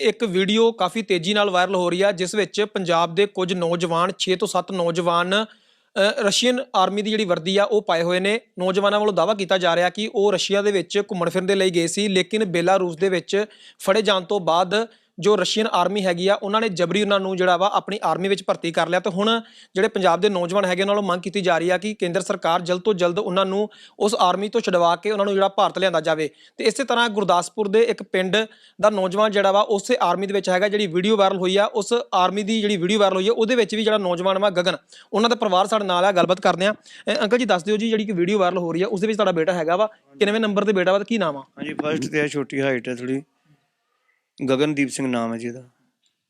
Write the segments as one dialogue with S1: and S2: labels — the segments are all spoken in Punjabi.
S1: ਇੱਕ ਵੀਡੀਓ ਕਾਫੀ ਤੇਜ਼ੀ ਨਾਲ ਵਾਇਰਲ ਹੋ ਰਹੀ ਹੈ ਜਿਸ ਵਿੱਚ ਪੰਜਾਬ ਦੇ ਕੁਝ ਨੌਜਵਾਨ 6 ਤੋਂ 7 ਨੌਜਵਾਨ ਰਸ਼ੀਅਨ ਆਰਮੀ ਦੀ ਜਿਹੜੀ ਵਰਦੀ ਆ, ਉਹ ਪਾਏ ਹੋਏ ਨੇ। ਨੌਜਵਾਨਾਂ ਵੱਲੋਂ ਦਾਅਵਾ ਕੀਤਾ ਜਾ ਰਿਹਾ ਕਿ ਉਹ ਰਸ਼ੀਆ ਦੇ ਵਿੱਚ ਘੁੰਮਣ ਫਿਰਨ ਦੇ ਲਈ ਗਏ ਸੀ, ਲੇਕਿਨ ਬੇਲਾਰੂਸ ਦੇ ਵਿੱਚ ਫੜੇ ਜਾਣ ਤੋਂ ਬਾਅਦ ਜੋ ਰਸ਼ੀਅਨ ਆਰਮੀ ਹੈਗੀ ਆ, ਉਹਨਾਂ ਨੇ ਜਬਰੀ ਉਹਨਾਂ ਨੂੰ ਜਿਹੜਾ ਵਾ ਆਪਣੀ ਆਰਮੀ ਵਿੱਚ ਭਰਤੀ ਕਰ ਲਿਆ ਤੇ ਹੁਣ ਜਿਹੜੇ ਪੰਜਾਬ ਦੇ ਨੌਜਵਾਨ ਹੈਗੇ ਉਹਨਾਂ ਨੂੰ ਮੰਗ ਕੀਤੀ ਜਾ ਰਹੀ ਆ ਕਿ ਕੇਂਦਰ ਸਰਕਾਰ ਜਲਦ ਤੋਂ ਜਲਦ ਉਹਨਾਂ ਨੂੰ ਉਸ ਆਰਮੀ ਤੋਂ ਛਡਵਾ ਕੇ ਉਹਨਾਂ ਨੂੰ ਜਿਹੜਾ ਭਾਰਤ ਲਿਆਂਦਾ ਜਾਵੇ। ਤੇ ਇਸੇ ਤਰ੍ਹਾਂ ਗੁਰਦਾਸਪੁਰ ਦੇ ਇੱਕ ਪਿੰਡ ਦਾ ਨੌਜਵਾਨ ਜਿਹੜਾ ਵਾ, ਉਸੇ ਆਰਮੀ ਦੇ ਵਿੱਚ ਹੈਗਾ, ਜਿਹੜੀ ਵੀਡੀਓ ਵਾਇਰਲ ਹੋਈ ਆ, ਉਸ ਆਰਮੀ ਦੀ ਜਿਹੜੀ ਵੀਡੀਓ ਵਾਇਰਲ ਹੋਈ ਆ, ਉਹਦੇ ਵਿੱਚ ਵੀ ਜਿਹੜਾ ਨੌਜਵਾਨ ਵਾ ਗਗਨ, ਉਹਨਾਂ ਦਾ ਪਰਿਵਾਰ ਸਾਡੇ ਨਾਲ ਆ, ਗੱਲਬਾਤ ਕਰਦੇ ਆ। ਅੰਕਲ ਜੀ ਦੱਸ ਦਿਓ ਜੀ, ਜਿਹੜੀ ਕਿ ਵੀਡੀਓ ਵਾਇਰਲ ਹੋ ਰਹੀ ਆ, ਉਸ ਦੇ ਵਿੱਚ ਤੁਹਾਡਾ ਬੇਟਾ ਹੈਗਾ ਵਾ, ਕਿੰਨਵੇਂ ਨੰਬਰ ਤੇ ਬੇਟਾ ਵਾ ਤੇ ਕੀ ਨਾਮ ਆ?
S2: ਹਾਂਜੀ ਫਸਟ ਤੇ ਛੋਟੀ ਹਾਈਟ ਹੈ ਥੋੜੀ ਗਗਨਦੀਪ ਸਿੰਘ ਨਾਮ ਹੈ ਜਿਹਦਾ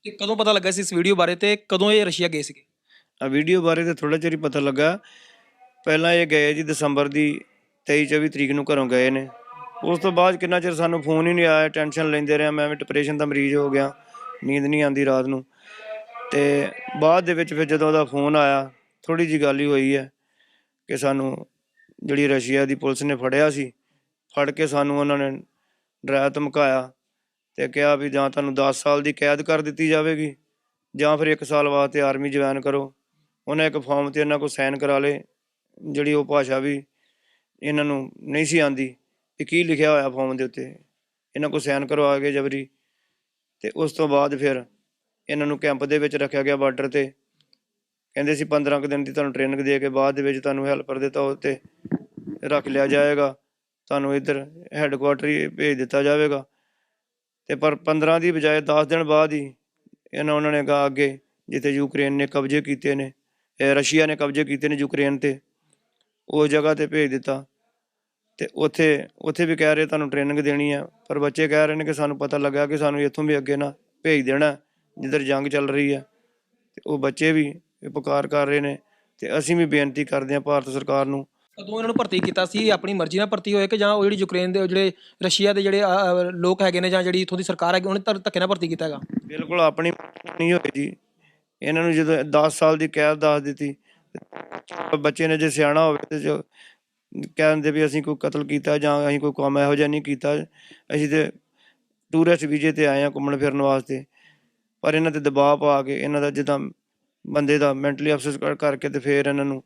S1: ਤੇ ਕਦੋਂ ਪਤਾ ਲੱਗਾ ਸੀ ਇਸ ਵੀਡੀਓ ਬਾਰੇ ਤੇ ਕਦੋਂ ਇਹ ਰਸ਼ੀਆ ਗਏ ਸੀਗੇ?
S2: ਆ ਵੀਡੀਓ ਬਾਰੇ ਤਾਂ ਥੋੜਾ ਚਿਰ ਹੀ ਪਤਾ ਲੱਗਾ। ਪਹਿਲਾਂ ਇਹ ਗਏ ਜੀ ਦਸੰਬਰ ਦੀ 23 24 ਤਰੀਕ ਨੂੰ ਘਰੋਂ ਗਏ ਨੇ। ਉਸ ਤੋਂ ਬਾਅਦ ਕਿੰਨਾ ਚਿਰ ਸਾਨੂੰ ਫੋਨ ਹੀ ਨਹੀਂ ਆਇਆ ਟੈਨਸ਼ਨ ਲੈਂਦੇ ਰਹੇ ਮੈਂ ਵੀ ਡਿਪਰੈਸ਼ਨ ਦਾ ਮਰੀਜ਼ ਹੋ ਗਿਆ ਨੀਂਦ ਨਹੀਂ ਆਉਂਦੀ ਰਾਤ ਨੂੰ। ਤੇ ਬਾਅਦ ਦੇ ਵਿੱਚ ਫਿਰ ਜਦੋਂ ਉਹਦਾ ਫੋਨ ਆਇਆ ਥੋੜੀ ਜੀ ਗੱਲ ਹੀ ਹੋਈ ਹੈ ਕਿ ਸਾਨੂੰ ਜਿਹੜੀ ਰਸ਼ੀਆ ਦੀ ਪੁਲਿਸ ਨੇ ਫੜਿਆ ਸੀ ਫੜ ਕੇ ਸਾਨੂੰ ਉਹਨਾਂ ਨੇ ਡਰਾਇਆ ਧਮਕਾਇਆ। ਤੇ ਕਿਹਾ ਵੀ ਜਾਂ ਤੁਹਾਨੂੰ 10 ਸਾਲ ਦੀ ਕੈਦ ਕਰ ਦਿੱਤੀ ਜਾਵੇਗੀ, ਜਾਂ ਫਿਰ 1 ਸਾਲ ਵਾਸਤੇ ਆਰਮੀ ਜੁਆਇਨ ਕਰੋ। ਉਹਨੇ ਇੱਕ ਫਾਰਮ ਤੇ ਇਹਨਾਂ ਕੋਲ ਸਾਈਨ ਕਰਾ ਲਏ, ਜਿਹੜੀ ਉਹ ਭਾਸ਼ਾ ਵੀ ਇਹਨਾਂ ਨੂੰ ਨਹੀਂ ਸੀ ਆਂਦੀ ਕਿ ਕੀ ਲਿਖਿਆ ਹੋਇਆ ਫਾਰਮ ਦੇ ਉੱਤੇ। ਇਹਨਾਂ ਕੋਲ ਸਾਈਨ ਕਰਵਾ ਕੇ ਜਬਰੀ, ਤੇ ਉਸ ਤੋਂ ਬਾਅਦ ਫਿਰ ਇਹਨਾਂ ਨੂੰ ਕੈਂਪ ਦੇ ਵਿੱਚ ਰੱਖਿਆ ਗਿਆ ਬਾਰਡਰ ਤੇ। ਕਹਿੰਦੇ ਸੀ 15 ਕੁ ਦਿਨ ਦੀ ਤੁਹਾਨੂੰ ਟ੍ਰੇਨਿੰਗ ਦੇ ਕੇ ਬਾਅਦ ਦੇ ਵਿੱਚ ਤੁਹਾਨੂੰ ਹੈਲਪਰ ਦੇ ਤੌਰ ਤੇ ਰੱਖ ਲਿਆ ਜਾਏਗਾ। ਤੁਹਾਨੂੰ ਇੱਧਰ ਹੈੱਡਕੁਆਟਰ ਭੇਜ ਦਿੱਤਾ ਜਾਵੇਗਾ। ਤੇ ਪਰ 15 ਦੀ ਬਜਾਏ 10 ਦਿਨ ਬਾਅਦ ਹੀ ਇਹਨਾਂ ਉਹਨਾਂ ਨੇ ਕਹਾ ਅੱਗੇ ਜਿੱਥੇ ਯੂਕਰੇਨ ਨੇ ਕਬਜ਼ੇ ਕੀਤੇ ਨੇ ਰਸ਼ੀਆ ਨੇ ਕਬਜ਼ੇ ਕੀਤੇ ਨੇ ਯੂਕਰੇਨ ਤੇ ਉਸ ਜਗ੍ਹਾ ਤੇ ਭੇਜ ਦਿੱਤਾ। ਤੇ ਉੱਥੇ ਉੱਥੇ ਵੀ ਕਹਿ ਰਹੇ ਤੁਹਾਨੂੰ ਟ੍ਰੇਨਿੰਗ ਦੇਣੀ ਆ, ਪਰ ਬੱਚੇ ਕਹਿ ਰਹੇ ਨੇ ਕਿ ਸਾਨੂੰ ਪਤਾ ਲੱਗਾ ਕਿ ਸਾਨੂੰ ਇੱਥੋਂ ਵੀ ਅੱਗੇ ਨਾ ਭੇਜ ਦੇਣਾ, ਜਿੱਧਰ ਜੰਗ ਚੱਲ ਰਹੀ ਹੈ ਤੇ ਉਹ ਬੱਚੇ ਵੀ ਇਹ ਪੁਕਾਰ ਕਰ ਰਹੇ ਨੇ, ਤੇ ਅਸੀਂ ਵੀ ਬੇਨਤੀ ਕਰਦੇ ਹਾਂ ਭਾਰਤ ਸਰਕਾਰ ਨੂੰ
S1: ਕਦੋਂ ਇਹਨਾਂ ਨੂੰ ਭਰਤੀ ਕੀਤਾ ਸੀ ਆਪਣੀ ਮਰਜ਼ੀ ਨਾਲ ਭਰਤੀ ਹੋਏ ਕਿ ਜਾਂ ਉਹ ਜਿਹੜੀ ਯੂਕਰੇਨ ਦੇ ਜਿਹੜੇ ਰਸ਼ੀਆ ਦੇ ਜਿਹੜੇ ਅ, ਲੋਕ ਹੈਗੇ ਨੇ ਜਾਂ ਜਿਹੜੀ ਇੱਥੋਂ ਦੀ ਸਰਕਾਰ ਹੈਗੀ ਉਹਨੇ ਧੱਕੇ ਨਾਲ ਭਰਤੀ ਕੀਤਾ ਹੈਗਾ।
S2: ਬਿਲਕੁਲ ਆਪਣੀ ਨਹੀਂ ਹੋਈ ਜੀ। ਇਹਨਾਂ ਨੂੰ ਜਦੋਂ 10 ਸਾਲ ਦੀ ਕੈਦ ਦੱਸ ਦਿੱਤੀ ਬੱਚੇ ਨੇ ਜੇ ਸਿਆਣਾ ਹੋਵੇ ਤੇ ਜੋ ਕਹਿੰਦੇ ਵੀ ਅਸੀਂ ਕੋਈ ਕਤਲ ਕੀਤਾ ਜਾਂ ਅਸੀਂ ਕੋਈ ਕੰਮ ਇਹੋ ਜਿਹਾ ਨਹੀਂ ਕੀਤਾ ਅਸੀਂ ਤੇ ਟੂਰਿਸਟ ਵੀਜ਼ੇ ਤੇ ਆਏ ਆ ਘੁੰਮਣ ਫਿਰਨ ਵਾਸਤੇ। ਪਰ ਇਹਨਾਂ ਤੇ ਦਬਾਅ ਪਾ ਕੇ ਇਹਨਾਂ ਦਾ ਜਿੱਦਾਂ ਬੰਦੇ ਦਾ ਮੈਂਟਲੀ ਅਪਸੈਸ ਕਰਕੇ ਤੇ ਫਿਰ ਇਹਨਾਂ ਨੂੰ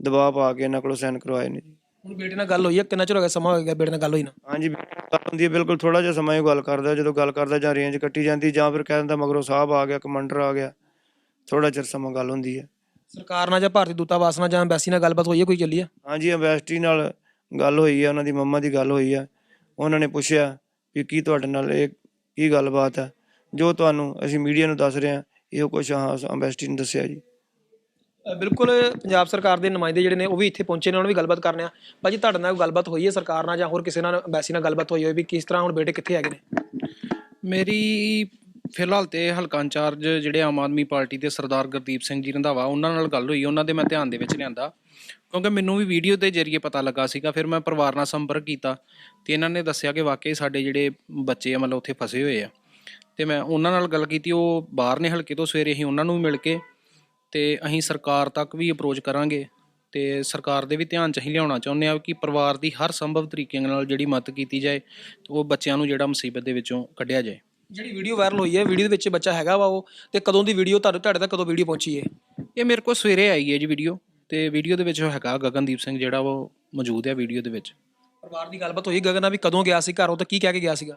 S2: ਦਬਾਅ ਪਾ ਕੇ ਇਹਨਾਂ ਕੋਲੋਂ ਸਾਈਨ ਕਰਵਾਏ ਨੇ ਜੀ।
S1: ਹੁਣ ਬੇਟੇ ਨਾਲ ਗੱਲ ਹੋਈ ਹੈ ਕਿੰਨਾ ਚਿਰ ਹੋ ਗਿਆ ਸਮਾਂ ਹੋ ਗਿਆ ਬੇਟੇ ਨਾਲ ਗੱਲ ਹੋਈ ਨਾ?
S2: ਹਾਂਜੀ ਗੱਲ ਹੁੰਦੀ ਹੈ ਬਿਲਕੁਲ ਥੋੜਾ ਜਿਹਾ ਸਮਾਂ ਹੀ ਗੱਲ ਕਰਦਾ ਜਦੋਂ ਗੱਲ ਕਰਦਾ ਜਾਂ ਰੇਂਜ ਕੱਟੀ ਜਾਂਦੀ ਜਾਂ ਫਿਰ ਕਹਿ ਦਿੰਦਾ ਮਗਰੋਂ ਸਾਹਿਬ ਆ ਗਿਆ ਕਮਾਂਡਰ ਆ ਗਿਆ ਥੋੜਾ ਚਿਰ ਸਮਾਂ ਗੱਲ ਹੁੰਦੀ ਹੈ
S1: ਸਰਕਾਰ ਨਾਲ ਜਾਂ ਭਾਰਤੀ ਦੂਤਾਵਾਸ ਨਾਲ ਜਾਂ ਐਮਬੈਸੀ ਨਾਲ ਗੱਲਬਾਤ ਹੋਈ ਹੈ ਕੋਈ ਚੱਲੀ ਹੈ
S2: ਹਾਂਜੀ ਐਮਬੈਸਟਰੀ ਨਾਲ ਗੱਲ ਹੋਈ ਹੈ ਉਹਨਾਂ ਦੀ ਮੰਮਾ ਦੀ ਗੱਲ ਹੋਈ ਹੈ ਉਹਨਾਂ ਨੇ ਪੁੱਛਿਆ ਕਿ ਕੀ ਤੁਹਾਡੇ ਨਾਲ ਇਹ ਕੀ ਗੱਲਬਾਤ ਹੈ ਜੋ ਤੁਹਾਨੂੰ ਅਸੀਂ ਮੀਡੀਆ ਨੂੰ ਦੱਸ ਰਹੇ ਹਾਂ ਇਹੋ ਕੁਝ ਹਾਂ ਐਮਬੈਸਟਰੀ ਨੇ ਦੱਸਿਆ ਜੀ।
S1: ਬਿਲਕੁਲ ਪੰਜਾਬ ਸਰਕਾਰ ਦੇ ਨੁਮਾਇੰਦੇ ਜਿਹੜੇ ਨੇ, ਉਹ ਵੀ ਇੱਥੇ ਪਹੁੰਚੇ ਨੇ, ਉਹਨਾਂ ਵੀ ਗੱਲਬਾਤ ਕਰਨੇ ਆ। ਭਾਜੀ, ਤੁਹਾਡੇ ਨਾਲ ਗੱਲਬਾਤ ਹੋਈ ਹੈ ਸਰਕਾਰ ਨਾਲ ਜਾਂ ਹੋਰ ਕਿਸੇ ਨਾਲ, ਐਮਬੈਸੀ ਨਾਲ ਗੱਲਬਾਤ ਹੋਈ ਹੋਵੇ ਵੀ ਕਿਸ ਤਰ੍ਹਾਂ ਹੁਣ ਬੇਟੇ ਕਿੱਥੇ ਹੈਗੇ ਨੇ?
S3: ਮੇਰੀ ਫਿਲਹਾਲ ਤੇ ਹਲਕਾ ਇੰਚਾਰਜ ਜਿਹੜੇ ਆਮ ਆਦਮੀ ਪਾਰਟੀ ਦੇ ਸਰਦਾਰ ਗੁਰਦੀਪ ਸਿੰਘ ਜੀ ਰੰਧਾਵਾ, ਉਹਨਾਂ ਨਾਲ ਗੱਲ ਹੋਈ, ਉਹਨਾਂ ਦੇ ਮੈਂ ਧਿਆਨ ਦੇ ਵਿੱਚ ਲਿਆਂਦਾ। ਕਿਉਂਕਿ ਮੈਨੂੰ ਵੀ ਵੀਡੀਓ ਦੇ ਜ਼ਰੀਏ ਪਤਾ ਲੱਗਾ ਸੀਗਾ, ਫਿਰ ਮੈਂ ਪਰਿਵਾਰ ਨਾਲ ਸੰਪਰਕ ਕੀਤਾ ਤੇ ਇਹਨਾਂ ਨੇ ਦੱਸਿਆ ਕਿ ਵਾਕਈ ਸਾਡੇ ਜਿਹੜੇ ਬੱਚੇ ਆ, ਮਤਲਬ ਉੱਥੇ ਫਸੇ ਹੋਏ ਆ। ਤੇ ਮੈਂ ਉਹਨਾਂ ਨਾਲ ਗੱਲ ਕੀਤੀ, ਉਹ ਬਾਹਰ ਨੇ ਹਲਕੇ ਤੋਂ ਸਵੇਰੇ ਹੀ ਉਹਨਾਂ ਨੂੰ ਮਿਲ ਕੇ ਤੇ ਅਸੀਂ ਸਰਕਾਰ ਤੱਕ ਵੀ ਅਪਰੋਚ ਕਰਾਂਗੇ ਤੇ ਸਰਕਾਰ ਦੇ ਵੀ ਧਿਆਨ ਚ ਅਸੀਂ ਲਿਆਉਣਾ ਚਾਹੁੰਦੇ ਆ ਕਿ ਪਰਿਵਾਰ ਦੀ ਹਰ ਸੰਭਵ ਤਰੀਕੇ ਨਾਲ ਜਿਹੜੀ ਮਦਦ ਕੀਤੀ ਜਾਏ ਤੇ ਉਹ ਬੱਚਿਆਂ ਨੂੰ ਜਿਹੜਾ ਮੁਸੀਬਤ ਦੇ ਵਿੱਚੋਂ ਕੱਢਿਆ ਜਾਏ।
S1: ਜਿਹੜੀ ਵੀਡੀਓ ਵਾਇਰਲ ਹੋਈ ਹੈ ਵੀਡੀਓ ਦੇ ਵਿੱਚ ਬੱਚਾ ਹੈਗਾ ਵਾ ਉਹ ਤੇ ਕਦੋਂ ਦੀ ਵੀਡੀਓ ਤੁਹਾਡੇ ਤੁਹਾਡੇ ਤੱਕ ਕਦੋਂ ਵੀਡੀਓ ਪਹੁੰਚੀ ਹੈ?
S3: ਇਹ ਮੇਰੇ ਕੋਲ ਸਵੇਰੇ ਆਈ ਹੈ ਜੀ ਵੀਡੀਓ ਤੇ ਵੀਡੀਓ ਦੇ ਵਿੱਚ ਉਹ ਹੈਗਾ ਗਗਨਦੀਪ ਸਿੰਘ ਜਿਹੜਾ ਉਹ ਮੌਜੂਦ ਹੈ ਵੀਡੀਓ ਦੇ ਵਿੱਚ।
S1: ਪਰਿਵਾਰ ਦੀ ਗੱਲਬਾਤ ਹੋਈ ਗਗਨ ਵੀ ਕਦੋਂ ਗਿਆ ਸੀ ਘਰੋਂ? ਤੇ ਕੀ ਕਹਿ ਕੇ ਗਿਆ ਸੀਗਾ?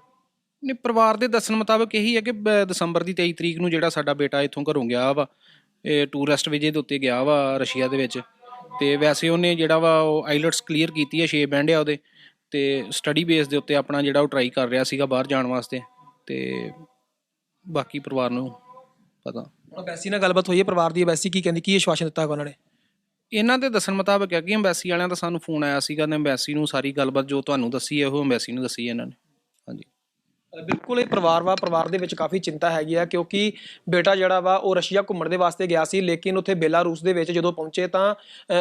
S3: ਨੇ ਪਰਿਵਾਰ ਦੇ ਦੱਸਣ ਮੁਤਾਬਕ ਇਹੀ ਹੈ ਕਿ ਬ- ਦਸੰਬਰ ਦੀ 23 ਤਰੀਕ ਨੂੰ ਜਿਹੜਾ ਸਾਡਾ ਬੇਟਾ ਇੱਥੋਂ ਘਰੋਂ ਗਿਆ ਵਾ ਇਹ ਟੂਰਿਸਟ ਵੀਜ਼ੇ ਦੇ ਉੱਤੇ ਗਿਆ ਵਾ ਰਸ਼ੀਆ ਦੇ ਵਿੱਚ ਤੇ ਵੈਸੇ ਉਹਨੇ ਜਿਹੜਾ ਵਾ ਉਹ ਆਈਲਟਸ ਕਲੀਅਰ ਕੀਤੀ ਹੈ 6 ਬੈਂਡ ਆ ਉਹਦੇ ਤੇ ਸਟੱਡੀ ਬੇਸ ਦੇ ਉੱਤੇ ਆਪਣਾ ਜਿਹੜਾ ਉਹ ਟਰਾਈ ਕਰ ਰਿਹਾ ਸੀਗਾ ਬਾਹਰ ਜਾਣ ਵਾਸਤੇ ਤੇ ਬਾਕੀ ਪਰਿਵਾਰ ਨੂੰ ਪਤਾ।
S1: ਹੁਣ ਐਮਬੈਸੀ ਨਾਲ ਗੱਲਬਾਤ ਹੋਈ ਹੈ ਪਰਿਵਾਰ ਦੀ ਐਮਬੈਸੀ ਕੀ ਕਹਿੰਦੀ ਕੀ ਆਸ਼ਵਾਸਨ ਦਿੱਤਾ ਉਹਨਾਂ ਨੇ?
S3: ਇਹਨਾਂ ਦੇ ਦੱਸਣ ਮੁਤਾਬਕ ਹੈ ਕਿ ਐਮਬੈਸੀ ਵਾਲਿਆਂ ਦਾ ਸਾਨੂੰ ਫੋਨ ਆਇਆ ਸੀਗਾ ਤੇ ਐਮਬੈਸੀ ਨੂੰ ਸਾਰੀ ਗੱਲਬਾਤ ਜੋ ਤੁਹਾਨੂੰ ਦੱਸੀ ਹੈ ਉਹ ਐਮਬੈਸੀ ਨੂੰ ਦੱਸੀ ਹੈ ਇਹਨਾਂ ਨੇ। ਹਾਂਜੀ।
S1: ਬਿਲਕੁਲ ਇਹ ਪਰਿਵਾਰ ਵਾ, ਪਰਿਵਾਰ ਦੇ ਵਿੱਚ ਕਾਫੀ ਚਿੰਤਾ ਹੈਗੀ ਆ, ਕਿਉਂਕਿ ਬੇਟਾ ਜਿਹੜਾ ਵਾ, ਉਹ ਰਸ਼ੀਆ ਘੁੰਮਣ ਦੇ ਵਾਸਤੇ ਗਿਆ ਸੀ, ਲੇਕਿਨ ਉੱਥੇ ਬੇਲਾਰੂਸ ਦੇ ਵਿੱਚ ਜਦੋਂ ਪਹੁੰਚੇ ਤਾਂ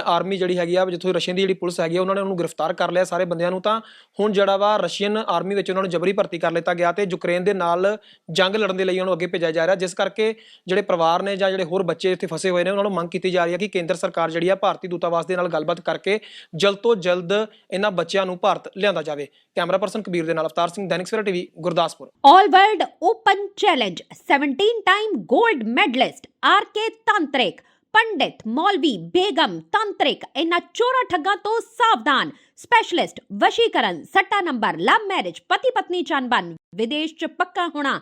S1: ਆਰਮੀ ਜਿਹੜੀ ਹੈਗੀ ਆ, ਜਿੱਥੋਂ ਰਸ਼ੀਅਨ ਦੀ ਜਿਹੜੀ ਪੁਲਿਸ ਹੈਗੀ ਆ, ਉਹਨਾਂ ਨੇ ਉਹਨੂੰ ਗ੍ਰਿਫਤਾਰ ਕਰ ਲਿਆ ਸਾਰੇ ਬੰਦਿਆਂ ਨੂੰ ਤਾਂ। ਹੁਣ ਜਿਹੜਾ ਵਾ, ਰਸ਼ੀਅਨ ਆਰਮੀ ਵਿੱਚ ਉਹਨਾਂ ਨੂੰ ਜਬਰੀ ਭਰਤੀ ਕਰ ਲਿੱਤਾ ਗਿਆ ਤੇ ਯੂਕਰੇਨ ਦੇ ਨਾਲ ਜੰਗ ਲੜਨ ਦੇ ਲਈ ਉਹਨੂੰ ਅੱਗੇ ਭੇਜਿਆ ਜਾ ਰਿਹਾ, ਜਿਸ ਕਰਕੇ ਜਿਹੜੇ ਪਰਿਵਾਰ ਨੇ ਜਾਂ ਜਿਹੜੇ ਹੋਰ ਬੱਚੇ ਇੱਥੇ ਫਸੇ ਹੋਏ ਨੇ, ਉਹਨਾਂ ਨੂੰ ਮੰਗ ਕੀਤੀ ਜਾ ਰਹੀ ਹੈ ਕਿ ਕੇਂਦਰ ਸਰਕਾਰ ਜਿਹੜੀ ਆ, ਭਾਰਤੀ ਦੂਤਾਵਾਸ ਦੇ ਨਾਲ ਗੱਲਬਾਤ ਕਰਕੇ ਜਲਦ ਤੋਂ ਜਲਦ ਇਹਨਾਂ ਬੱਚਿਆਂ ਨੂੰ ਭਾਰਤ ਲਿਆਂਦਾ ਜਾਵੇ। ਕੈਮਰਾ ਪਰਸਨ ਕਬੀਰ ਦੇ ਨਾਲ Avtar Singh, Dainik Savera TV Gurdaspur. Gurdaspur
S4: All World Open Challenge 17 time gold medalist RK Tantrik ਪੰਡਿਤ ਮੌਲਵੀ ਬੇਗਮ ਤੰਤਰਿਕ ਇਹਨਾਂ ਚੋਰਾ ਠੱਗਾਂ ਤੋਂ ਸਾਵਧਾਨ ਸਪੈਸ਼ਲਿਸਟ ਵਸ਼ੀਕਰਨ ਸੱਟਾ ਨੰਬਰ ਲਵ ਮੈਰਿਜ ਪਤੀ ਪਤਨੀ ਚੰਬਨ ਵਿਦੇਸ਼ ਚ ਪੱਕਾ ਹੋਣਾ,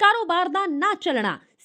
S4: ਕਾਰੋਬਾਰ ਦਾ ਨਾ ਚੱਲਣਾ